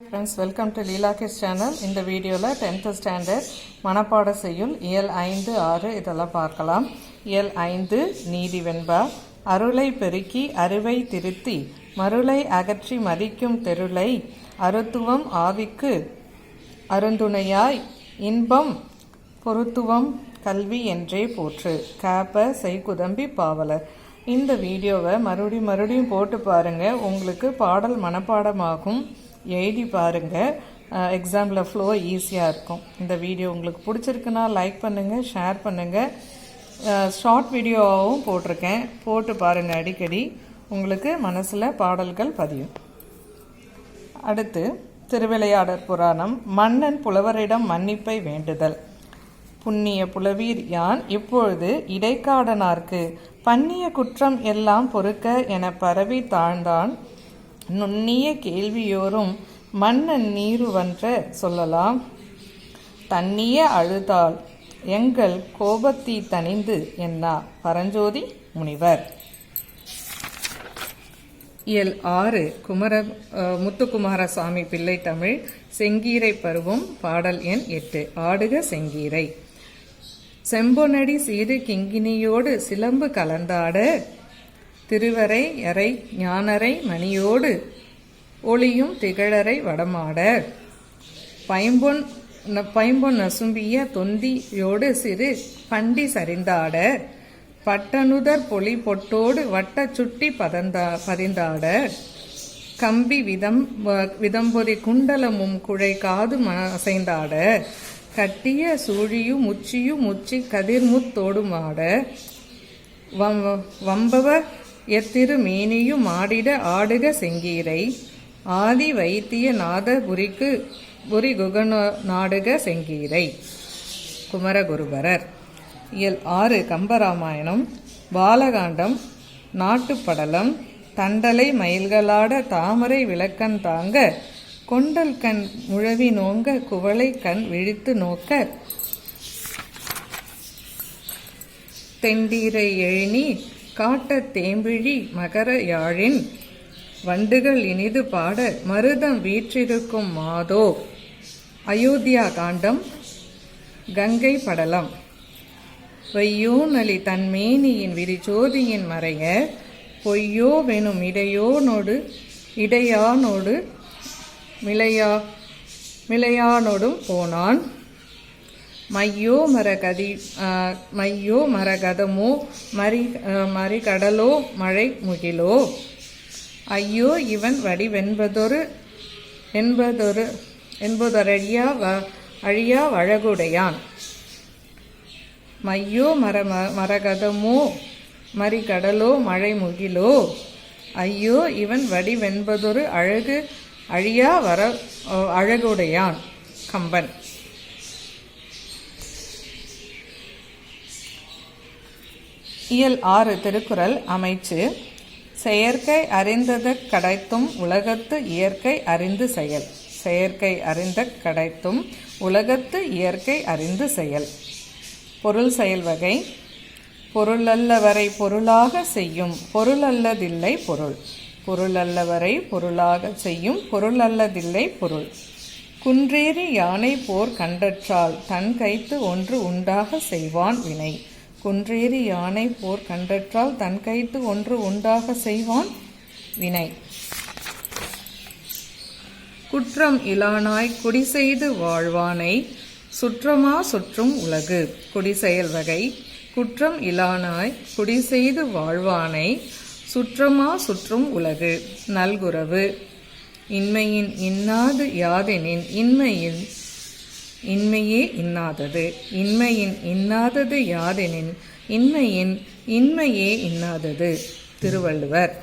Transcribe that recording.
Friends welcome to லீலாகிஸ் channel இந்த வீடியோவில் டென்த்து ஸ்டாண்டர்ட் மனப்பாட செய்யுள் இயல் ஐந்து ஆறு இதெல்லாம் பார்க்கலாம். இயல் ஐந்து நீதி வெண்பா. அருளை பெருக்கி அருவை திருத்தி. மருளை அகற்றி மதிக்கும் தெருளை. அருத்துவம் ஆவிக்கு. அருந்துணையாய் இன்பம் பொருத்துவம் கல்வி என்றே போற்று. காப்ப செய்குதம்பி பாவலர். இந்த வீடியோவை மறுபடியும் மறுபடியும் போட்டு பாருங்கள் உங்களுக்கு பாடல் மனப்பாடமாகும். எழுதி பாருங்கள் எக்ஸாமில் ஃப்ளோ ஈஸியாக இருக்கும். இந்த வீடியோ உங்களுக்கு பிடிச்சிருக்குன்னா லைக் பண்ணுங்கள் ஷேர் பண்ணுங்கள் ஷார்ட் வீடியோவாகவும் போட்டிருக்கேன். போட்டு பாருங்கள் அடிக்கடி. உங்களுக்கு மனசில் பாடல்கள் பதியும். அடுத்து திருவிளையாடற் புராணம். மன்னன் புலவரிடம் மன்னிப்பை வேண்டுதல். புண்ணிய புலவீர் யான் இப்பொழுது இடைக்காடனார்க்கு? பண்ணிய குற்றம் எல்லாம் பொறுக்க என பரவி தாழ்ந்தான். நுண்ணிய கேள்வியோரும் மன்னன் நீருவன்ற சொல்லலாம். தண்ணிய அழுதால் எங்கள் கோபத்தீ தணிந்து என்னா? பரஞ்சோதி முனிவர். இயல் ஆறு குமர முத்துக்குமார முத்துக்குமாரசாமி பிள்ளை தமிழ் செங்கீரை பருவம் பாடல் எண் எட்டு ஆடுக செங்கீரை. செம்பொனடி சீறு கிங்கினியோடு சிலம்பு கலந்தாட திருவரை அறை ஞானரை மணியோடு ஒளியும் திகழரை வடமாட. பைம்பொன் ந- பைம்பொன் நசும்பிய தொந்தியோடு சிறு பண்டி சரிந்தாட. பட்டனுதர் பொலி பொட்டோடு வட்ட சுட்டி பதந்தா பதிந்தாட. கம்பி விதம் வ- விதம்பொதி குண்டலமும் குழை காது ம- அசைந்தாட கட்டிய சூழியு முச்சியு முச்சி கதிர்முத்தோடுமாட. வம்- வம்பவ எத்திரு மேனியு ஆடிட ஆடுக செங்கீரை ஆதி வைத்திய நாதபுரிக்கு புரி குகன நாடுக செங்கீரை. குமரகுருபரர். இயல் ஆறு கம்பராமாயணம். பாலகாண்டம் நாட்டுப்படலம். தண்டலை மயில்களாட தாமரை விளக்கன் தாங்க கொண்டல் கண் முழவி நோங்க குவளை கண் விழித்து நோக்க. தெண்டீரை எழினி காட்ட தேம்பிழி மகர யாழின் வண்டுகள் இனிது பாட மருதம் வீற்றிருக்கும் மாதோ. அயோத்தியா காண்டம் கங்கை படலம். வையோனலி தன்மேனியின் விரிச்சோதியின் மறைய பொய்யோ வெனும் இடையோனோடு இடையானோடு மிளையா மிளையானோடும் போனான். மையோ மரகதி மையோ மரகதமோ மரி மறிகடலோ மழை முகிலோ. ஐயோ இவன் வடிவென்பதொரு என்பதொரு என்பதொரழியா வ அழியா வழகுடையான். மையோ மர மரகதமோ மறிகடலோ மழை முகிலோ. ஐயோ இவன் வடிவென்பதொரு அழகு அழியா வர அழகுடையான். கம்பன். இயல் ஆறு திருக்குறள் அமைச்சு செயற்கை அறிந்தது கடைத்தும் உலகத்து இயற்கை அறிந்து செயல். செயற்கை அறிந்த கடைத்தும் உலகத்து இயற்கை அறிந்து செயல். பொருள் செயல் வகை பொருளல்லவரை பொருளாக செய்யும் பொருளல்லதில்லை பொருள். பொருளல்லவரை பொருளாக செய்யும் பொருளல்லதில்லை பொருள். குன்றேறி யானை போர் கண்டற்றால் தன் கைத்து ஒன்று உண்டாக செய்வான் வினை. கொன்றேறி யானை போர் கண்டற்றால் தன் கைத்து ஒன்று உண்டாக செய்வான் வினை. குற்றம் இலானாய் குடி செய்து வாழ்வானை சுற்றமா சுற்றும் உலகு. குடிசெயல் வகை குற்றம் இலானாய் குடி செய்து வாழ்வானை சுற்றமா சுற்றும் உலகு. நல்குறவு இன்மையின் இன்னாது யாதெனின் இன்மையின் இன்மையே இன்னாதது. இன்மையின் இன்னாதது யாதெனின் இன்மையின் இன்மையே இன்னாதது. திருவள்ளுவர்.